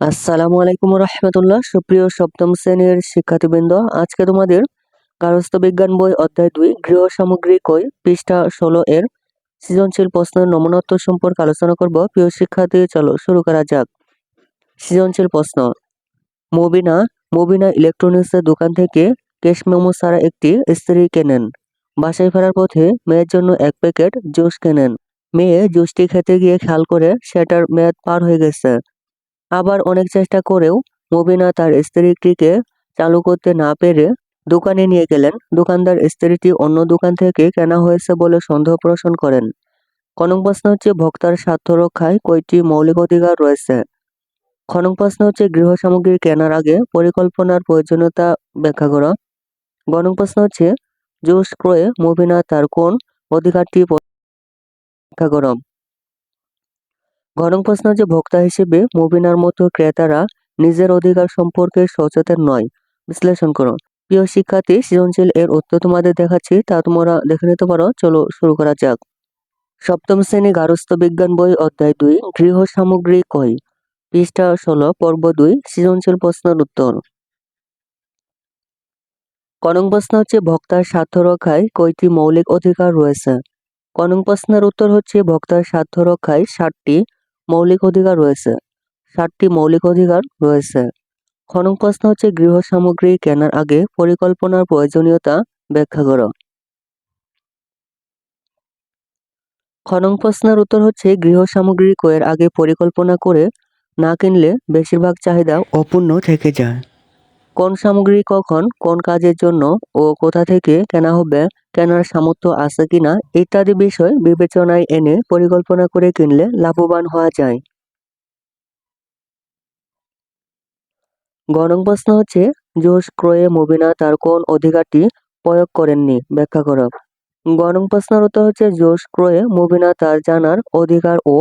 আসসালামু আলাইকুম রহমতুল্লাহ। সুপ্রিয় সপ্তম শ্রেণির শিক্ষার্থীবৃন্দ, আজকে তোমাদের গার্হস্থ্য বিজ্ঞান বই অধ্যায় দুই, গৃহ সামগ্রী কই? পৃষ্ঠা ষোলো এর সৃজনশীল প্রশ্নের নমনত্ব সম্পর্কে আলোচনা করব। প্রিয় শিক্ষার্থী, চলো শুরু করা যাক। সৃজনশীল প্রশ্ন। মুবিনা মুবিনা ইলেকট্রনিক্সের দোকান থেকে ক্যাশ মেমো ছাড়া একটি স্ত্রী কেনেন? বাসায় ফেরার পথে মেয়ের জন্য এক প্যাকেট জুস কেনেন? মেয়ে জুসটি খেতে গিয়ে খেয়াল করে সেটার মেয়াদ পার হয়ে গেছে। আবার অনেক চেষ্টা করেও মুবিনা তার স্ত্রীটিকে চালু করতে না পেরে দোকানে নিয়ে গেলেন। দোকানদার স্ত্রীটি অন্য দোকান থেকে কেনা হয়েছে বলে সন্দেহ পোষণ করেন। খনং প্রশ্ন হচ্ছে, ভোক্তার স্বার্থ রক্ষায় কয়টি মৌলিক অধিকার রয়েছে? খনং প্রশ্ন হচ্ছে, গৃহ সামগ্রী কেনার আগে পরিকল্পনার প্রয়োজনীয়তা ব্যাখ্যা করা। গণং প্রশ্ন হচ্ছে, জুস ক্রয়ে মুবিনা তার কোন অধিকারটি ব্যাখ্যা করো। ঘনং প্রশ্ন যে ভোক্তা হিসেবে মুবিনার মতো ক্রেতারা নিজের অধিকার সম্পর্কে সচেতন নয়। বিশ্লেষণ করো প্রিয় শিক্ষার্থী, সৃজনশীল এর উত্তর তোমাদের দেখাচ্ছি, তা তোমরা দেখে নিতে পারো। চলো শুরু করা যাক। সপ্তম শ্রেণি গারস্থ বিজ্ঞান বই অধ্যায় দুই, গৃহ সামগ্রী কই? পৃষ্ঠা ষোলো, পর্ব দুই, সৃজনশীল প্রশ্নের উত্তর। কনং প্রশ্ন হচ্ছে, ভক্তার স্বার্থ রক্ষায় কয়টি মৌলিক অধিকার রয়েছে? কনং প্রশ্নের উত্তর হচ্ছে, ভক্তার স্বার্থ রক্ষায় ষাটটি মৌলিক অধিকার রয়েছে। সাতটি মৌলিক অধিকার রয়েছে। খনন প্রশ্ন হচ্ছে গৃহ সামগ্রী কেনার আগে পরিকল্পনার প্রয়োজনীয়তা ব্যাখ্যা করো। খনন প্রশ্নের উত্তর হচ্ছে গৃহ সামগ্রী ক্রয়ের আগে পরিকল্পনা করে না কিনলে বেশিরভাগ চাহিদা অপূর্ণ থেকে যায়। কোন সামগ্রী কখন, কোন কাজের জন্য ও কোথা থেকে কেনা হবে, কেনার সামর্থ্য আছে কিনা ইত্যাদি বিষয় বিবেচনায় এনে পরিকল্পনা করে কিনলে লাভবান হওয়া যায়। গণং প্রশ্ন হচ্ছে জোশ ক্রয়ে মুবিনা তার কোন অধিকারটি প্রয়োগ করেননি? ব্যাখ্যা করো। গণং প্রশ্নের উত্তর হচ্ছে জোশ ক্রয়ে মুবিনা তার জানার অধিকার ও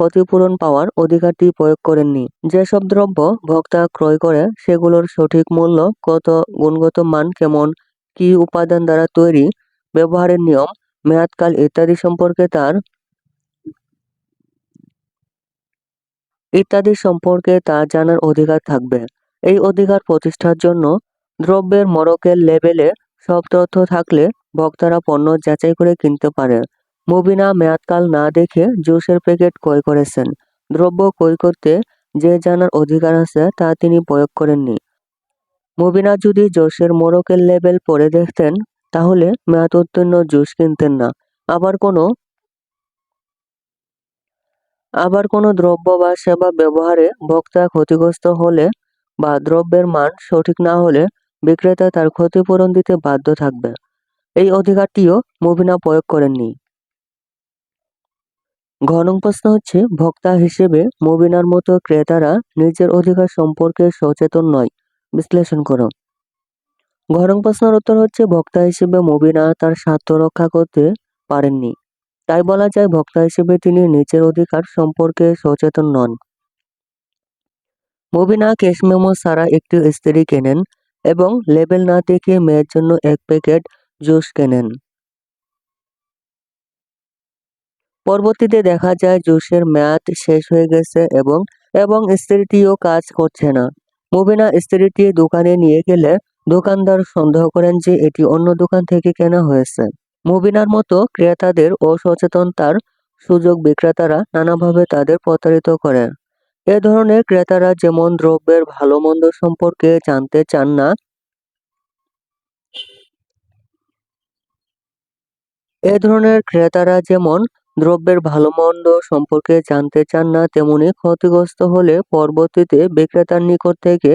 ক্ষতিপূরণ পাওয়ার অধিকারটি প্রয়োগ করেননি। যেসব দ্রব্য ভোক্তা ক্রয় করে, সেগুলোর সঠিক মূল্য, কত গুণগত মান কেমন, কি উপাদান দ্বারা তৈরি, ব্যবহারের নিয়ম, মেয়াদকাল ইত্যাদি সম্পর্কে তার ইত্যাদি সম্পর্কে তার জানার অধিকার থাকবে। এই অধিকার প্রতিষ্ঠার জন্য দ্রব্যের মরকের লেবেলে সব তথ্য থাকলে ভক্তরা পণ্য যাচাই করে কিনতে পারে। মুবিনা মেয়াদকাল না দেখে জুসের প্যাকেট ক্রয় করেছেন। দ্রব্য ক্রয় করতে যে জানার অধিকার আছে তা তিনি প্রয়োগ করেননি। মুবিনা যদি জোসের মোড়কের লেবেল পরে দেখতেন, তাহলে মেয়াদ উত্তীর্ণ জুস কিনতেন না। আবার কোনো আবার কোনো দ্রব্য বা সেবা ব্যবহারে ভোক্তা ক্ষতিগ্রস্ত হলে বা দ্রব্যের মান সঠিক না হলে বিক্রেতা তার ক্ষতিপূরণ দিতে বাধ্য থাকবে। এই অধিকারটিও মুবিনা প্রয়োগ করেননি। ঘনং প্রশ্ন হচ্ছে, ভোক্তা হিসেবে মুবিনার মতো ক্রেতারা নিজের অধিকার সম্পর্কে সচেতন নয়। বিশ্লেষণ করো ঘনং প্রশ্নের উত্তর হচ্ছে, ভোক্তা হিসেবে মুবিনা তার স্বার্থ রক্ষা করতে পারেননি। তাই বলা যায়, ভোক্তা হিসেবে তিনি নিজের অধিকার সম্পর্কে সচেতন নন। মুবিনা ক্যাশ মেমো ছাড়া একটি স্ত্রী কেনেন এবং লেবেল না দেখে মেয়ের জন্য এক প্যাকেট জুস কেনেন। পরবর্তীতে দেখা যায় জুসের মেয়াদ শেষ হয়ে গেছে এবং এবং স্ত্রীটিও কাজ করছে না। মুবিনা স্ত্রীটি দোকানে নিয়ে গেলে দোকানদার সন্দেহ করেন যে এটি অন্য দোকান থেকে কেনা হয়েছে। মুবিনার মতো ক্রেতাদের অসচেতনতার সুযোগ বিক্রেতারা নানাভাবে তাদের প্রতারিত করে। এ ধরনের ক্রেতারা যেমন দ্রব্যের ভালো মন্দ সম্পর্কে জানতে চান না, এ ধরনের ক্রেতারা যেমন দ্রব্যের ভালো মন্দ সম্পর্কে জানতে চান না তেমনি ক্ষতিগ্রস্ত হলে পরবর্তীতে বিক্রেতার নিকট থেকে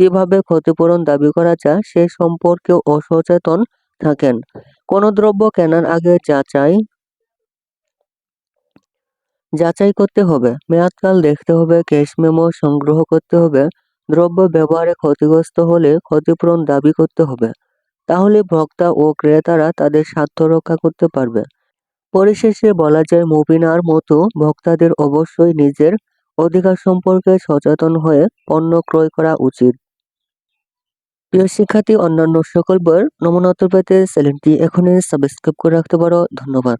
কীভাবে ক্ষতিপূরণ দাবি করা যায় সে সম্পর্কেও অসচেতন থাকেন। কোনো দ্রব্য কেনার আগে যাচাই যাচাই করতে হবে। মেয়াদকাল দেখতে হবে, ক্যাশ মেমো সংগ্রহ করতে হবে, দ্রব্য ব্যবহারে ক্ষতিগ্রস্ত হলে ক্ষতিপূরণ দাবি করতে হবে। তাহলে ভোক্তা ও ক্রেতারা তাদের স্বার্থ রক্ষা করতে পারবে। পরিশেষে বলা যায়, মুবিনার মতো ভোক্তাদের অবশ্যই নিজের অধিকার সম্পর্কে সচেতন হয়ে পণ্য ক্রয় করা উচিত। প্রিয় শিক্ষার্থী, অন্যান্য সকল বইয়ের নমুনা উত্তর পেতে চ্যানেলটি এখনই সাবস্ক্রাইব করে রাখতে পারো। ধন্যবাদ।